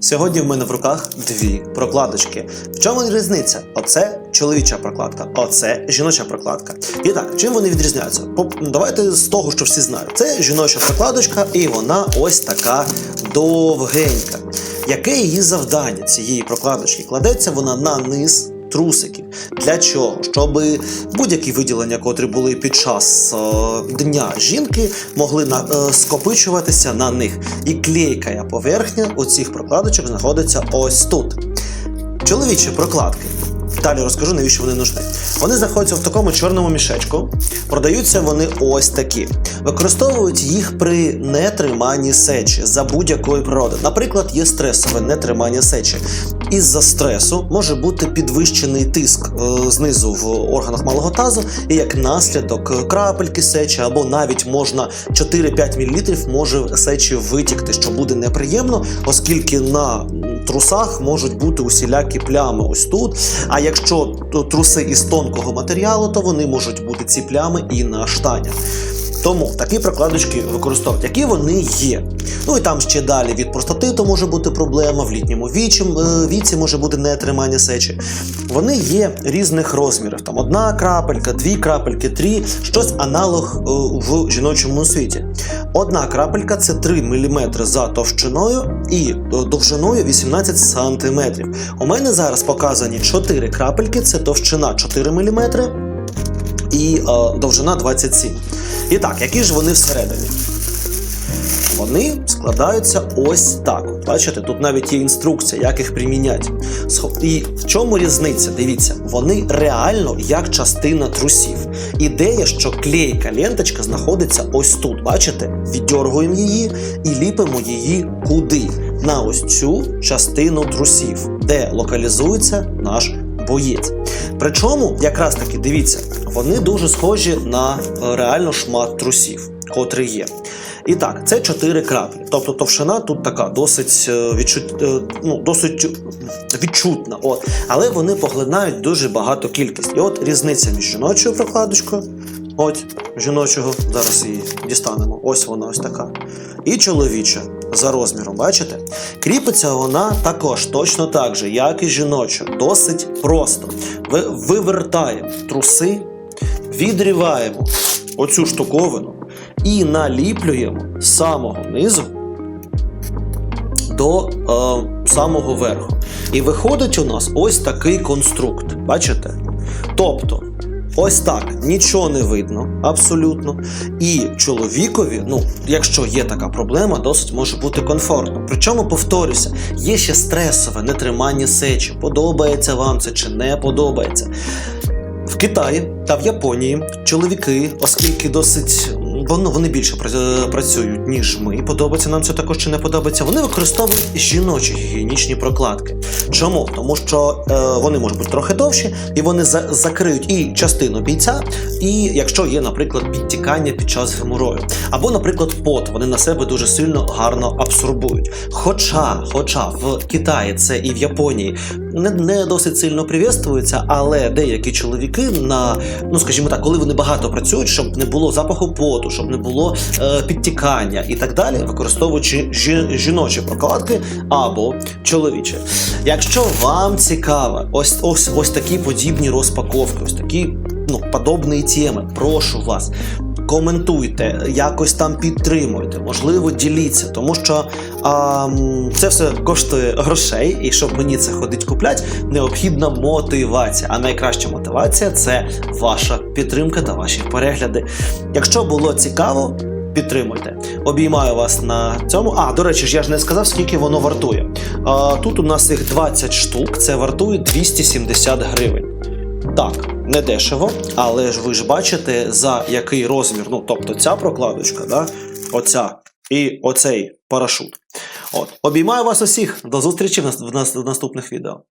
Сьогодні в мене в руках дві прокладочки. В чому різниця? Оце чоловіча прокладка, оце жіноча прокладка. І так, чим вони відрізняються? Поп- Давайте з того, що всі знають. Це жіноча прокладочка, і вона ось така довгенька. Яке її завдання цієї прокладочки? Кладеться вона на низ трусиків. Для чого? Щоб будь-які виділення, котрі були під час е, дня жінки, могли на, е, скопичуватися на них. І клейка поверхня у цих прокладочок знаходиться ось тут. Чоловічі прокладки. Далі розкажу, навіщо вони нужні. Вони знаходяться в такому чорному мішечку. Продаються вони ось такі. Використовують їх при нетриманні сечі за будь-якої природи. Наприклад, є стресове нетримання сечі. Із-за стресу може бути підвищений тиск е, знизу в органах малого тазу, і як наслідок е, крапельки сечі, або навіть можна 4-5 мл може сечі витікти, що буде неприємно, оскільки на трусах можуть бути усілякі плями ось тут. А якщо труси із тонкого матеріалу, то вони можуть бути ці плями і на штанях. Тому такі прокладочки використовують, які вони є. Ну і там ще далі від простатиту може бути проблема, в літньому вічі, е, віці може бути нетримання сечі. Вони є різних розмірів. Там одна крапелька, дві крапельки, три, щось аналог е, в жіночому світі. Одна крапелька це 3 мм за товщиною і е, довжиною 18 см. У мене зараз показані 4 крапельки, це товщина 4 мм і е, довжина 27. І так, які ж вони всередині? Вони складаються ось так. Бачите, тут навіть є інструкція, як їх приміняти. І в чому різниця? Дивіться, вони реально як частина трусів. Ідея, що клейка ленточка знаходиться ось тут. Бачите? Віддергуємо її і ліпимо її куди? На ось цю частину трусів, де локалізується наш боєць. Причому, якраз таки, дивіться, вони дуже схожі на е, реально шмат трусів, котрий є. І так, це чотири краплі. Тобто товщина тут така досить е, відчут, е, ну, досить відчутна. От. Але вони поглинають дуже багато кількість. І от різниця між жіночою прокладочкою, от жіночого, зараз її дістанемо. Ось вона ось така. І чоловіча за розміром, бачите? Кріпиться вона також точно так же, як і жіноча. Досить просто. Ви, вивертаємо труси, відріваємо оцю штуковину і наліплюємо з самого низу до е, самого верху. І виходить у нас ось такий конструкт. Бачите? Тобто, ось так нічого не видно абсолютно. І чоловікові, ну, якщо є така проблема, досить може бути комфортно. Причому, повторюся, є ще стресове нетримання сечі. Подобається вам це чи не подобається. В Китаї та в Японії чоловіки, оскільки досить вони більше пра- працюють, ніж ми. Подобається нам це також чи не подобається. Вони використовують жіночі гігієнічні прокладки. Чому? Тому що е, вони можуть бути трохи довші, і вони за- закриють і частину бійця, і якщо є, наприклад, підтікання під час геморою, або, наприклад, пот, вони на себе дуже сильно гарно абсорбують. Хоча, хоча в Китаї це і в Японії не, не досить сильно привітствується, але деякі чоловіки на, ну скажімо так, коли вони багато працюють, щоб не було запаху поту, щоб не було е, підтікання і так далі, використовуючи жі- жіночі прокладки або чоловічі. Якщо вам цікаво, ось ось ось такі подібні розпаковки, ось такі ну подобні теми, прошу вас. Коментуйте, якось там підтримуйте, можливо, діліться, тому що а, це все коштує грошей, і щоб мені це ходить купляти, необхідна мотивація. А найкраща мотивація це ваша підтримка та ваші перегляди. Якщо було цікаво, підтримуйте. Обіймаю вас на цьому. А, до речі ж, я ж не сказав, скільки воно вартує. А, тут у нас їх 20 штук, це вартує 270 гривень. Так, не дешево, але ж ви ж бачите, за який розмір. Ну, тобто ця прокладочка, да? оця і оцей парашут. От. Обіймаю вас усіх. До зустрічі в наступних відео.